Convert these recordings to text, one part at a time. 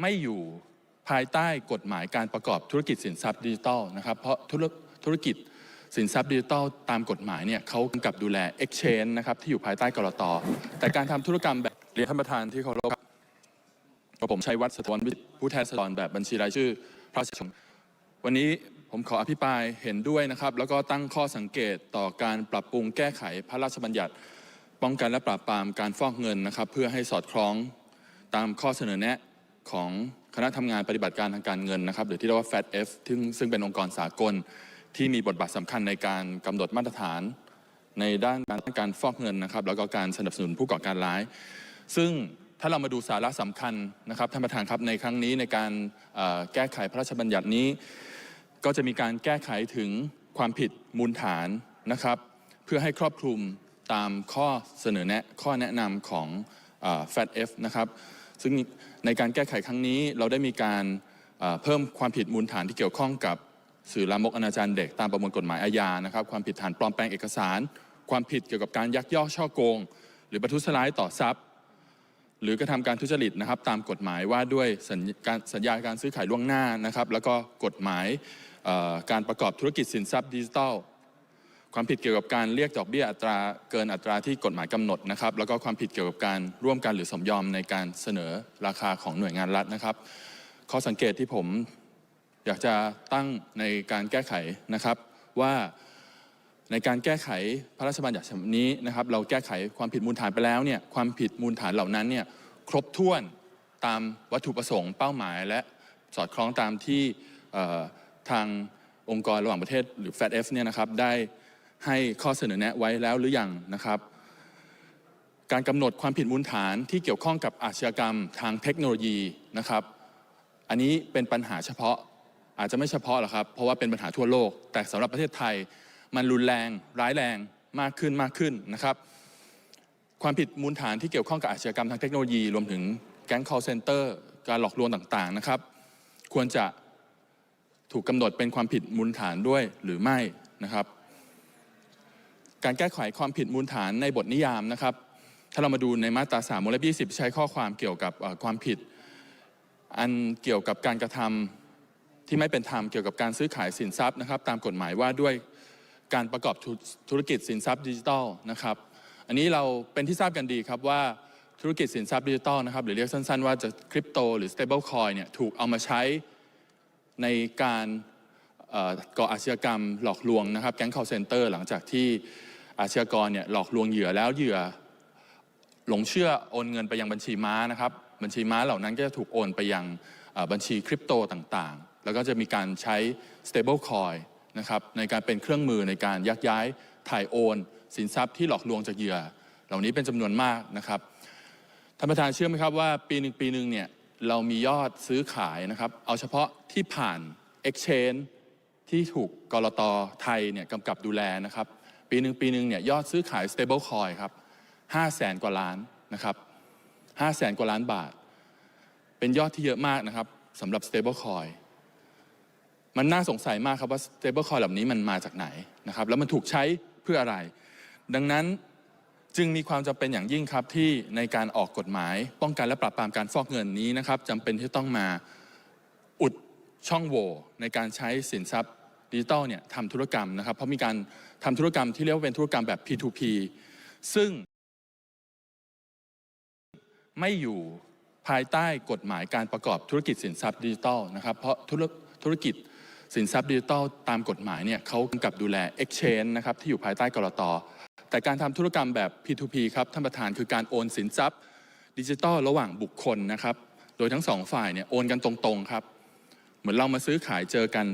ไม่อยู่ภายใต้กฎหมายการประกอบธุรกิจสินทรัพย์ดิจิทัลนะครับเพราะธุรธุรกิจสินทรัพย์ดิจิทัลตามกฎหมายเนี่ยเขากำกับดูแล Exchange นะครับที่อยู่ภายใต้กรตแต่การทำธุรกรรมแบบเรียนท่านประธานที่เคารพครับผมชัยวัฒน์สะท้อนวิทย์ผู้แทนสะทอนแบบบัญชีรายชื่อพระราชชนวันนี้ผมขออภิปรายเห็นด้วยนะครับ แล้วก็ตั้งข้อสังเกตต่อการปรับปรุงแก้ไขพระราชบัญญัติ ป้องกันและปราบปรามการฟอกเงินนะครับ เพื่อให้สอดคล้องตามข้อเสนอแนะ ของคณะทำงานปฏิบัติการทางการเงินนะครับ หรือที่เรียกว่า FATF ซึ่งซึ่งเป็นองค์กรสากลที่มีบทบาทสำคัญในการกำหนดมาตรฐาน ในด้านการฟอกเงินนะครับ แล้วก็การสนับสนุนผู้ก่อการร้าย ซึ่งถ้าเรามาดูสาระสำคัญนะครับท่านประธานครับในครั้งนี้ในการแก้ไขพระราชบัญญัตินี้ ก็จะมีการแก้ไขถึงความผิดมูลฐานนะครับ เพื่อให้ครอบคลุมตามข้อเสนอแนะข้อแนะนำของ FATF นะครับ ซึ่งในการแก้ไขครั้งนี้เราได้มีการเพิ่มความผิดมูลฐานที่เกี่ยวข้องกับสื่อลามกอนาจารเด็กตามประมวลกฎหมายอาญานะครับความผิดฐานปลอมแปลงเอกสาร ความผิดเกี่ยวกับการยักยอกช่อโกง หรือประทุษร้ายต่อทรัพย์ หรือกระทำการทุจริตนะครับ ตามกฎหมายว่าด้วยสัญญการสัญญาการซื้อขายล่วงหน้านะครับ แล้วก็กฎหมายการประกอบธุรกิจสินทรัพย์ดิจิทัล ความผิดเกี่ยวกับการเรียกดอกเบี้ยอัตราเกินอัตราที่กฎหมายกำหนดนะครับ แล้วก็ความผิดเกี่ยวกับการร่วมกันหรือสมยอมในการเสนอราคาของหน่วยงานรัฐนะครับข้อสังเกตที่ผมอยากจะตั้งในการแก้ไขนะครับว่าในการแก้ไขพระราชบัญญัติฉบับนี้นะครับ เราแก้ไขความผิดมูลฐานไปแล้วเนี่ยความผิดมูลฐานเหล่านั้นเนี่ยครบถ้วนตามวัตถุประสงค์เป้าหมาย และสอดคล้องตามที่ทางองค์กรระหว่างประเทศหรือ FATF เนี่ยนะครับได้ ให้ข้อเสนอแนะไว้แล้วหรือยังนะครับ การกำหนดความผิดมูลฐานที่เกี่ยวข้องกับอาชญากรรมทางเทคโนโลยีนะครับ อันนี้เป็นปัญหาเฉพาะอาจจะไม่เฉพาะหรอกครับเพราะว่าเป็นปัญหาทั่วโลก แต่สำหรับประเทศไทย มันรุนแรงร้ายแรงมากขึ้นมากขึ้นนะครับ ความผิดมูลฐานที่เกี่ยวข้องกับอาชญากรรมทางเทคโนโลยี รวมถึงแก๊ง call center การหลอกลวงต่างๆนะครับ ควรจะถูกกำหนดเป็นความผิดมูลฐานด้วยหรือไม่นะครับ การแก้ไขความผิดมูลฐานในบทนิยามนะครับ ถ้าเรามาดูในมาตรา3วงเล็บ20 ใช้ข้อความเกี่ยวกับความผิด อันเกี่ยวกับการกระทำที่ไม่เป็นธรรมเกี่ยวกับการซื้อขายสินทรัพย์นะครับ ตามกฎหมายว่าด้วยการประกอบธุรกิจสินทรัพย์ดิจิทัลนะครับ อันนี้เราเป็นที่ทราบกันดีครับว่าธุรกิจสินทรัพย์ดิจิทัลนะครับหรือเรียกสั้นๆว่าจะคริปโตหรือ stable coin เนี่ยถูกเอามาใช้ในการ ก่ออาชญากรรมหลอกลวงนะครับแก๊ง call center หลังจากที่อาชญากรเนี่ยหลอกลวงเหยื่อแล้วเหยื่อ หลงเชื่อโอนเงินไปยังบัญชีม้านะครับ บัญชีม้าเหล่านั้นก็จะถูกโอนไปยังบัญชีคริปโตต่างๆ แล้วก็จะมีการใช้ stable coin นะครับในการเป็นเครื่องมือในการยักย้ายถ่ายโอน สินทรัพย์ที่หลอกลวงจากเหยื่อ เหล่านี้เป็นจำนวนมากนะครับท่านประธานเชื่อไหมครับว่าปีหนึ่งปีหนึ่งเนี่ยเรามียอดซื้อขายนะครับ เอาเฉพาะที่ผ่าน Exchange ที่ถูกกรตไทยเนี่ยกำกับดูแลนะครับ ปีหนึ่งปีหนึ่งเนี่ยยอดซื้อขาย stable coin ครับ5แสนกว่าล้านนะครับ5แสนกว่าล้านบาท เป็นยอดที่เยอะมากนะครับสำหรับ stable coin มันน่าสงสัยมากครับว่า stable coin เหล่านี้มันมาจากไหนนะครับแล้วมันถูกใช้เพื่ออะไร ดังนั้นจึงมีความจำเป็นอย่างยิ่งครับที่ในการออกกฎหมาย ป้องกันและปราบปรามการฟอกเงินนี้นะครับจำเป็นที่ต้องมาอุดช่องโหว่ในการใช้สินทรัพย์ ดิจิตอลเนี่ยทำธุรกรรมนะครับ เพราะมีการทำธุรกรรมที่เรียกว่าเป็นธุรกรรมแบบ P2P ซึ่งไม่อยู่ภายใต้กฎหมายการประกอบธุรกิจสินทรัพย์ดิจิทัลนะครับ เพราะธุรธุรกิจสินทรัพย์ดิจิทัลตามกฎหมายเนี่ยเขากำกับดูแล Exchange นะครับที่อยู่ภายใต้กรตแต่การทำธุรกรรมแบบ P2P ครับท่านประธานคือการโอนสินทรัพย์ดิจิทัลระหว่างบุคคลนะครับ โดยทั้งสองฝ่ายเนี่ยโอนกันตรงๆครับ เหมือนเรามาซื้อขายเจอกัน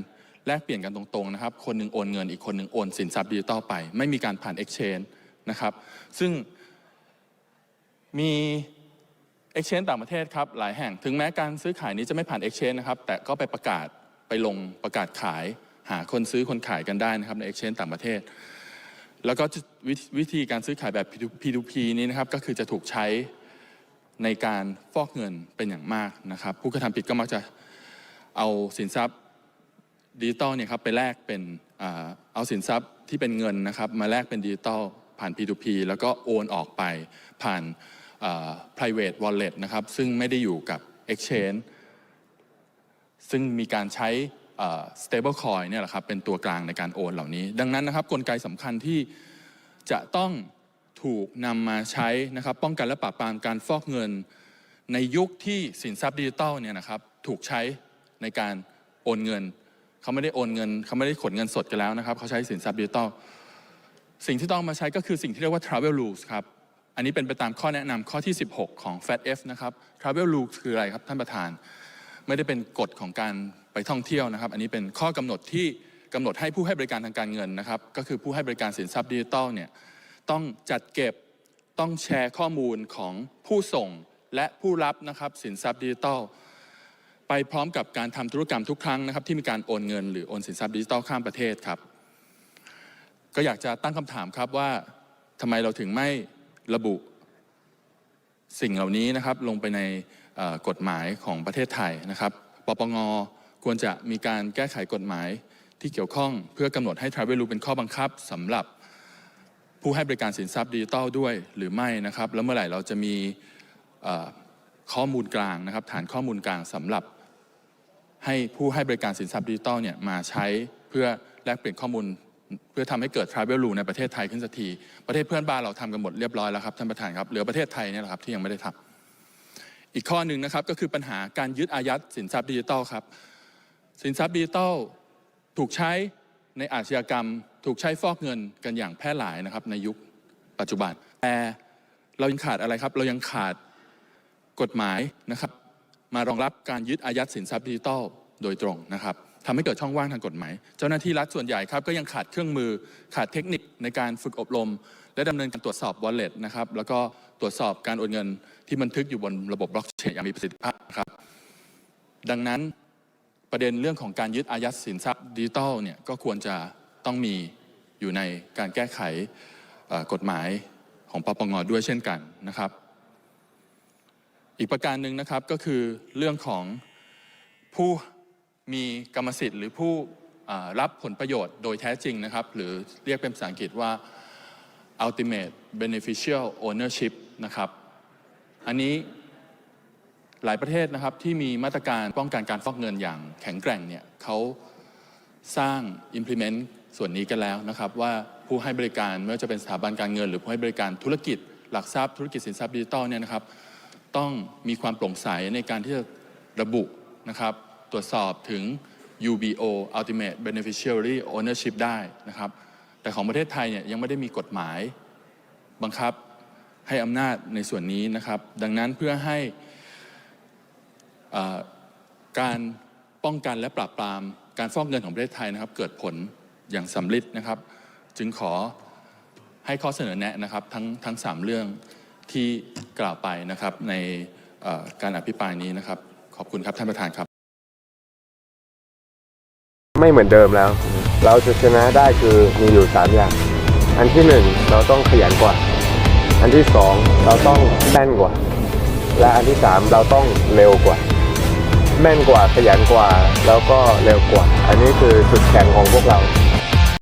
แลกเปลี่ยนกันตรงๆนะครับคนหนึ่งโอนเงินอีกคนหนึ่งโอนสินทรัพย์ดิจิทัลไป ไม่มีการผ่าน Exchange นะครับซึ่งมี Exchange ต่างประเทศครับหลายแห่งถึงแม้การซื้อขายนี้จะไม่ผ่าน Exchange นะครับแต่ก็ไปประกาศไปลงประกาศขายหาคนซื้อคนขายกันได้นะครับใน Exchange ต่างประเทศ แล้วก็วิธีการซื้อขายแบบ P2P นี้นะครับก็คือจะถูกใช้ในการฟอกเงินเป็นอย่างมากนะครับ ผู้กระทำผิดก็มักจะเอาสินทรัพย์ ดิจิตอลเนี่ยครับไปแลกเป็นเอาสินทรัพย์ที่เป็นเงินนะครับมาแลกเป็นดิจิตอลผ่าน P2P แล้วก็โอนออกไปผ่าน private wallet นะครับซึ่งไม่ได้อยู่กับ exchange ซึ่งมีการใช้ stable coin เนี่ยแหละครับเป็นตัวกลางในการโอนเหล่านี้ ดังนั้นนะครับกลไกสำคัญที่จะต้องถูกนำมาใช้นะครับป้องกันและปราบปรามการฟอกเงิน ในยุคที่สินทรัพย์ดิจิทัลเนี่ยนะครับถูกใช้ในการโอนเงิน เขาไม่ได้โอนเงิน เขาไม่ได้ขนเงินสดกันแล้วนะครับ เขาใช้สินทรัพย์ดิจิทัลสิ่งที่ต้องมาใช้ก็คือสิ่งที่เรียกว่า travel rules ครับ อันนี้เป็นไปตามข้อแนะนำข้อที่ 16 ของ FATF นะครับ travel rules คืออะไรครับท่านประธาน ไม่ได้เป็นกฎของการไปท่องเที่ยวนะครับ อันนี้เป็นข้อกำหนดที่กำหนดให้ผู้ให้บริการทางการเงินนะครับ ก็คือผู้ให้บริการสินทรัพย์ดิจิทัลเนี่ยต้องจัดเก็บต้องแชร์ข้อมูลของผู้ส่งและผู้รับนะครับสินทรัพย์ดิจิทัล ไปพร้อมกับการทำธุรกรรมทุกครั้งนะครับที่มีการโอนเงินหรือโอนสินทรัพย์ดิจิทัลข้ามประเทศครับ ก็อยากจะตั้งคำถามครับว่าทำไมเราถึงไม่ระบุสิ่งเหล่านี้นะครับลงไปในกฎหมายของประเทศไทยนะครับปปงควรจะมีการแก้ไขกฎหมายที่เกี่ยวข้องเพื่อกำหนดให้ Travel r u เป็นข้อบังคับสำหรับผู้ให้บริการสินทรัพย์ดิจิทัลด้วยหรือไม่นะครับ แล้วเมื่อไหร่เราจะมีข้อมูลกลางนะครับ ฐานข้อมูลกลางสำหรับ ให้ผู้ให้บริการสินทรัพย์ดิจิทัลเนี่ยมาใช้เพื่อแลกเปลี่ยนข้อมูล เพื่อทำให้เกิด Travel Rule ในประเทศไทยขึ้นสักที ประเทศเพื่อนบ้านเราทำกันหมดเรียบร้อยแล้วครับท่านประธานครับเหลือประเทศไทยเนี่ยแหละครับที่ยังไม่ได้ทำอีกข้อหนึ่งนะครับก็คือปัญหาการยึดอายัดสินทรัพย์ดิจิทัลครับสินทรัพย์ดิจิทัลถูกใช้ในอาชญากรรม ถูกใช้ฟอกเงินกันอย่างแพร่หลายนะครับในยุคปัจจุบันแต่เรายังขาดอะไรครับ เรายังขาดกฎหมายนะครับ มารองรับการยึดอายัดสินทรัพย์ดิจิทัลโดยตรงนะครับทำให้เกิดช่องว่างทางกฎหมาย เจ้าหน้าที่รัฐส่วนใหญ่ครับก็ยังขาดเครื่องมือขาดเทคนิคในการฝึกอบรม และดำเนินการตรวจสอบ wallet นะครับแล้วก็ตรวจสอบการโอนเงินที่บันทึกอยู่บนระบบบล็อกเชนอย่างมีประสิทธิภาพครับดังนั้นประเด็นเรื่องของการยึดอายัดสินทรัพย์ดิจิทัลเนี่ยก็ควรจะต้องมีอยู่ในการแก้ไขกฎหมายของปปงด้วยเช่นกันนะครับ อีกประการหนึ่งนะครับก็คือเรื่องของผู้มีกรรมสิทธิ์ หรือผู้รับผลประโยชน์โดยแท้จริงนะครับ หรือเรียกเป็นภาษาอังกฤษว่า ultimate beneficial ownership นะครับ อันนี้หลายประเทศนะครับที่มีมาตรการป้องกันการฟอกเงินอย่างแข็งแกร่งเนี่ยเขาสร้าง implement ส่วนนี้กันแล้วนะครับ ว่าผู้ให้บริการไม่ว่าจะเป็นสถาบันการเงิน หรือผู้ให้บริการธุรกิจ หลักทรัพย์ธุรกิจสินทรัพย์ดิจิทัลเนี่ยนะครับ ต้องมีความโปร่งใสในการที่จะระบุนะครับตรวจสอบถึง UBO Ultimate Beneficiary Ownership ได้นะครับ แต่ของประเทศไทยเนี่ยยังไม่ได้มีกฎหมายบังคับให้อำนาจในส่วนนี้นะครับ ดังนั้นเพื่อให้การป้องกันและปราบปรามการฟอกเงินของประเทศไทยนะครับ เกิดผลอย่างสำเร็จนะครับ จึงขอให้ข้อเสนอแนะนะครับทั้งทั้งสามเรื่อง ที่กล่าวไปนะครับในการอภิปรายนี้นะครับ ขอบคุณครับท่านประธานครับ ไม่เหมือนเดิมแล้ว เราจะชนะได้คือมีอยู่สามอย่าง อันที่หนึ่งเราต้องขยันกว่า อันที่สองเราต้องแม่นกว่า และอันที่สามเราต้องเร็วกว่า แม่นกว่าขยันกว่าแล้วก็เร็วกว่า อันนี้คือจุดแข็งของพวกเรา